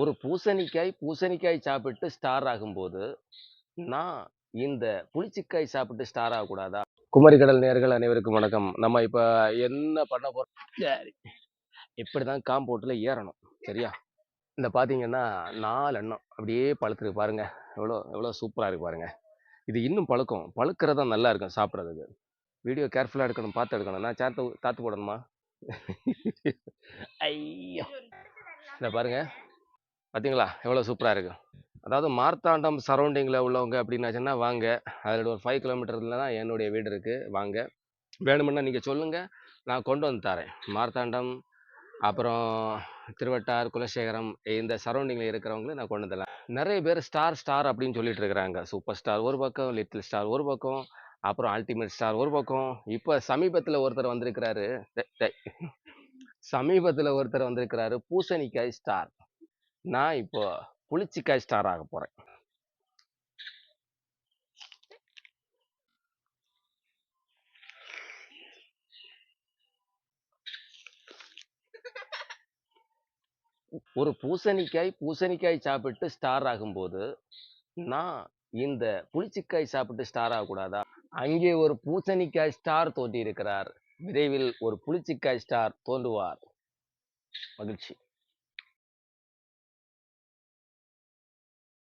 ஒரு பூசணிக்காய் பூசணிக்காய் சாப்பிட்டு ஸ்டார் ஆகும்போது நான் இந்த புளிச்சிக்காய் சாப்பிட்டு ஸ்டார் ஆகக்கூடாதா? குமரிக்கடல் நேர்கள் அனைவருக்கும் வணக்கம். நம்ம இப்போ என்ன பண்ண போறோம்? சரி. இப்படி தான் காம்பவுண்டில் ஏறணும். சரியா? இந்த பார்த்தீங்கன்னா நாலு எண்ணம். அப்படியே பழுத்துருக்கு பாருங்க. எவ்வளோ எவ்வளோ சூப்பராக இருக்கு பாருங்க. இது இன்னும் பழுக்கும். பழுக்கிறது நல்லா இருக்கும் சாப்பிட்றதுக்கு. வீடியோ கேர்ஃபுல்லாக எடுக்கணும் பார்த்து எடுக்கணும். நான் சாத்து தாத்து போடணுமா? ஐயோ. இந்த பாருங்க. பார்த்தீங்களா எவ்வளோ சூப்பராக இருக்கும் அதாவது மார்த்தாண்டம் சரௌண்டிங்கில் உள்ளவங்க அப்படின்னாச்சுன்னா வாங்க. அதில் ஒரு ஃபைவ் கிலோமீட்டரில் தான் என்னுடைய வீடு இருக்குது வாங்க. வேணுமுன்னா நீங்கள் சொல்லுங்கள் நான் கொண்டு வந்து தரேன். மார்த்தாண்டம் அப்புறம் திருவட்டார் குலசேகரம் இந்த சரௌண்டிங்கில் இருக்கிறவங்களும் நான் கொண்டு தரேன். நிறைய பேர் ஸ்டார் ஸ்டார் அப்படின்னு சொல்லிட்டு இருக்கிறாங்க. சூப்பர் ஸ்டார் ஒரு பக்கம் லிட்டில் ஸ்டார் ஒரு பக்கம் அப்புறம் அல்டிமேட் ஸ்டார் ஒரு பக்கம். இப்போ சமீபத்தில் ஒருத்தர் வந்திருக்கிறாரு. சமீபத்தில் ஒருத்தர் வந்திருக்கிறாரு. பூசணிக்காய் ஸ்டார் நான் இப்போ புளிச்சிக்காய் ஸ்டார் ஆக போகிறேன் ஒரு பூசணிக்காய் பூசணிக்காய் சாப்பிட்டு ஸ்டார் ஆகும்போது நான் இந்த புளிச்சிக்காய் சாப்பிட்டு ஸ்டார் ஆகக்கூடாதா? அங்கே ஒரு பூசணிக்காய் ஸ்டார் தோன்றி இருக்கிறார் விரைவில் ஒரு புளிச்சிக்காய் ஸ்டார் தோன்றுவார். மகிழ்ச்சி.